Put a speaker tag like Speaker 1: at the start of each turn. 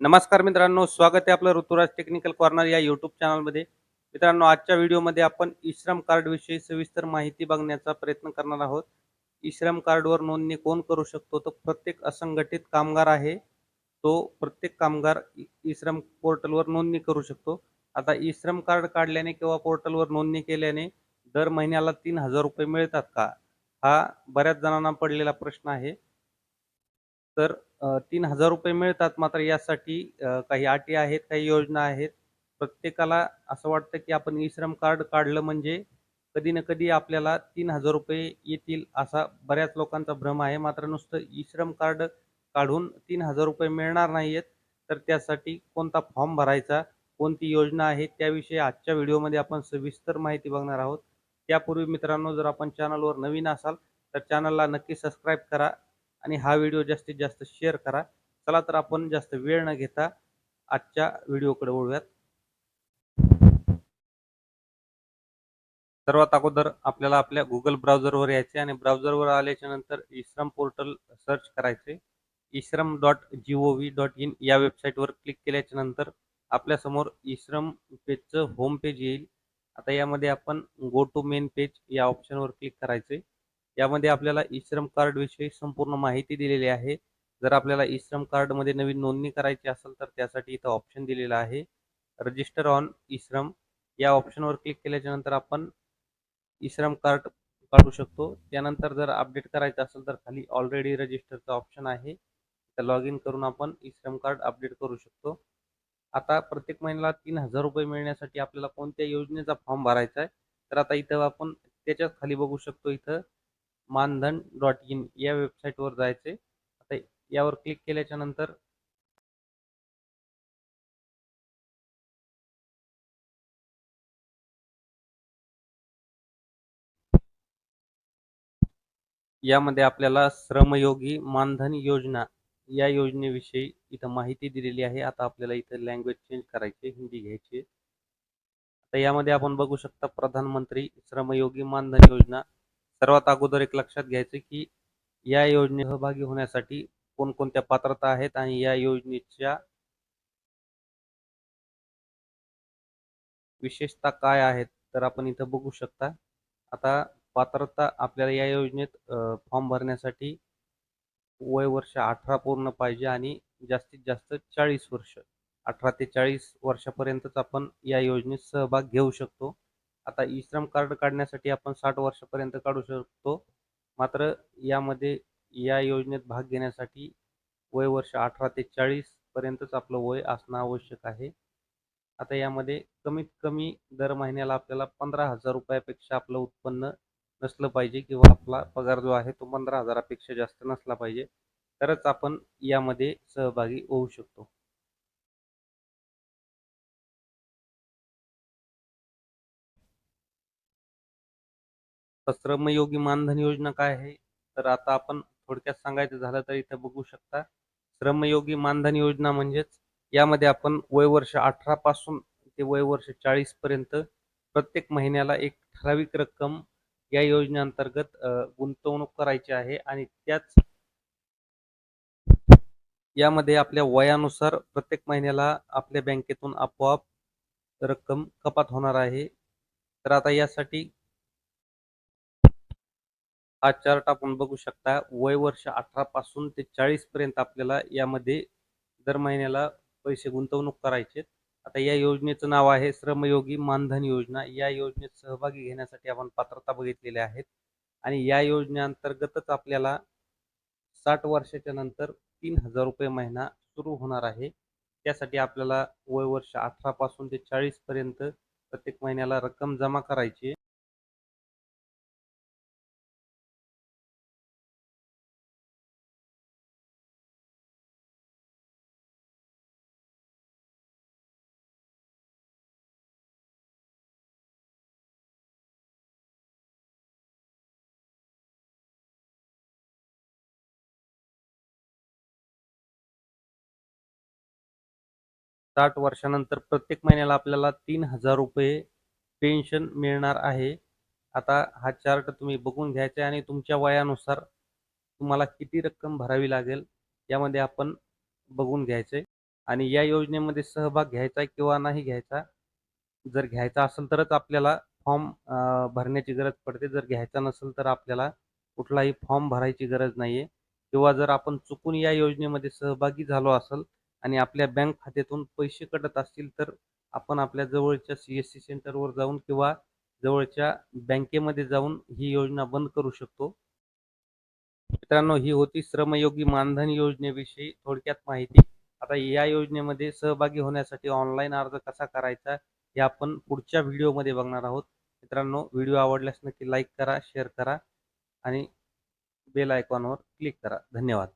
Speaker 1: नमस्कार मित्रांनो स्वागत आहे आपलं ऋतुराज टेक्निकल कॉर्नर या युट्यूब चॅनलमध्ये. मित्रांनो आजच्या व्हिडिओमध्ये आपण इश्रम कार्डविषयी सविस्तर माहिती बघण्याचा प्रयत्न करणार आहोत. इश्रम कार्डवर नोंदणी कोण करू शकतो? तर प्रत्येक असंघटित कामगार आहे. तो प्रत्येक कामगार इश्रम पोर्टलवर नोंदणी करू शकतो. आता इश्रम कार्ड काढल्याने किंवा पोर्टलवर नोंदणी केल्याने दर महिन्याला तीन हजार रुपये मिळतात का? हा बऱ्याच जणांना पडलेला प्रश्न आहे. तर तीन हजार रुपये मिळतात मात्र यासाठी काही अटी आहेत काही योजना आहेत. प्रत्येकाला असं वाटतं की आपण ई श्रम कार्ड काढलं म्हणजे कधी ना कधी आपल्याला तीन हजार रुपये येतील असा बऱ्याच लोकांचा भ्रम आहे. मात्र नुसतं ई श्रम कार्ड काढून तीन हजार रुपये मिळणार नाहीयेत तर त्यासाठी कोणता फॉर्म भरायचा कोणती योजना आहे त्याविषयी आजच्या व्हिडिओमध्ये आपण सविस्तर माहिती बघणार आहोत. त्यापूर्वी मित्रांनो जर आपण चॅनलवर नवीन असाल तर चॅनलला नक्की सबस्क्राईब करा. आणि हा व्हिडिओ जास्तीत जास्त शेअर करा. चला तर आपण जास्त वेळ न घेता आजच्या व्हिडिओकडे वळूयात. सर्वात अगोदर आपल्याला आपल्या गुगल ब्राउझरवर यायचे आणि ब्राउझरवर आल्याच्यानंतर इश्रम पोर्टल सर्च करायचे. EShram dot G O V dot in या वेबसाईटवर क्लिक केल्याच्यानंतर आपल्यासमोर इश्रम पेजचं होम पेज येईल. आता यामध्ये आपण गो टू मेन पेज या ऑप्शनवर क्लिक करायचे. यामध्ये आपल्याला इश्रम कार्ड विषयी संपूर्ण माहिती दिलेली आहे. जर आपल्याला ई कार्डमध्ये नवीन नोंदणी करायची असेल तर त्यासाठी इथं ऑप्शन दिलेला आहे. Register on eShram. या ऑप्शनवर क्लिक केल्याच्यानंतर आपण श्रम कार्ड काढू शकतो. त्यानंतर जर अपडेट करायचं असेल तर खाली ऑलरेडी रजिस्टरचा ऑप्शन आहे. तर लॉग इन करून आपण इश्रम कार्ड अपडेट करू शकतो. आता प्रत्येक महिन्याला तीन हजार रुपये मिळण्यासाठी आपल्याला कोणत्या योजनेचा फॉर्म भरायचा आहे? तर आता इथं आपण त्याच्याच खाली बघू शकतो इथं. मानधन डॉट इन या वेबसाईटवर जायचे. आता यावर क्लिक केल्याच्यानंतर यामध्ये आपल्याला श्रमयोगी मानधन योजना या योजनेविषयी इथं माहिती दिलेली आहे. आता आपल्याला इथं लँग्वेज चेंज करायची हिंदी घ्यायची आता यामध्ये आपण बघू शकता प्रधानमंत्री श्रमयोगी मानधन योजना सर्वात अगोदर एक लक्षात घ्यायचं की या योजने सहभागी होण्यासाठी कोणकोणत्या पात्रता आहेत आणि या योजनेच्या विशेषता काय आहेत तर आपण इथं बघू शकता. आता पात्रता आपल्याला या योजनेत फॉर्म भरण्यासाठी वय वर्ष अठरा पूर्ण पाहिजे आणि जास्तीत जास्त चाळीस वर्ष अठरा ते चाळीस वर्षापर्यंतच आपण या योजनेत सहभाग घेऊ शकतो. आता ई श्रम कार्ड काढण्यासाठी आपण साठ वर्षापर्यंत काढू शकतो. मात्र यामध्ये या योजनेत भाग घेण्यासाठी वय वर्ष अठरा ते चाळीस पर्यंतच आपलं वय असणं आवश्यक आहे. आता यामध्ये कमीत कमी दर महिन्याला आपल्याला पंधरा हजार रुपयापेक्षा आपलं उत्पन्न नसलं पाहिजे किंवा आपला पगार जो आहे तो पंधरा हजारापेक्षा जास्त नसला पाहिजे. तरच आपण यामध्ये सहभागी होऊ शकतो. तर श्रमयोगी मानधन योजना काय आहे? तर आता आपण थोडक्यात सांगायचं झालं तर इथं बघू शकता. श्रमयोगी मानधन योजना म्हणजेच यामध्ये आपण वय वर्ष अठरा पासून ते वय वर्ष चाळीस पर्यंत प्रत्येक महिन्याला एक ठराविक रक्कम या योजनेअंतर्गत गुंतवणूक करायची आहे आणि त्याच यामध्ये आपल्या वयानुसार प्रत्येक महिन्याला आपल्या बँकेतून आपोआप रक्कम कपात होणार आहे. तर आता यासाठी हा चार्ट आपण बघू शकता. वय वर्ष अठरा पासून ते चाळीस पर्यंत आपल्याला यामध्ये दर महिन्याला पैसे गुंतवणूक करायचे. आता या योजनेचं नाव आहे श्रमयोगी मानधन योजना. या योजनेत सहभागी घेण्यासाठी आपण पात्रता बघितलेल्या आहेत. आणि या योजनेअंतर्गतच आपल्याला साठ वर्षाच्या नंतर तीन हजार रुपये महिना सुरू होणार आहे. त्यासाठी आपल्याला वय वर्ष अठरा पासून ते चाळीस पर्यंत प्रत्येक महिन्याला रक्कम जमा करायची साठ वर्षानंतर प्रत्येक महिन्याला आपल्याला तीन हजार रुपये पेन्शन मिळणार आहे. आता हा चार्ट तुम्ही बघून घ्यायचा आणि तुमच्या वयानुसार तुम्हाला किती रक्कम भरावी लागेल यामध्ये आपण बघून घ्यायचे आणि या योजनेमध्ये सहभाग घ्यायचा किंवा नाही घ्यायचा जर घ्यायचा असेल तरच आपल्याला फॉर्म भरण्याची गरज पडते. जर घ्यायचा नसेल तर आपल्याला कुठलाही फॉर्म भरायची गरज नाही आहे किंवा जर आपण चुकून या योजनेमध्ये सहभागी झालो असेल आणि आपल्या बँक खात्यातून पैसे कटत असतील तर आपण आपल्या जवळच्या सी एस सी सेंटरवर जाऊन किंवा जवळच्या बँकेमध्ये जाऊन ही योजना बंद करू शकतो. मित्रांनो ही होती श्रमयोगी मानधन योजनेविषयी थोडक्यात माहिती. आता या योजनेमध्ये सहभागी होण्यासाठी ऑनलाईन अर्ज कसा करायचा हे आपण पुढच्या व्हिडिओमध्ये बघणार आहोत. मित्रांनो व्हिडिओ आवडल्यास नक्की लाईक करा शेअर करा आणि बेल आयकॉनवर क्लिक करा. धन्यवाद.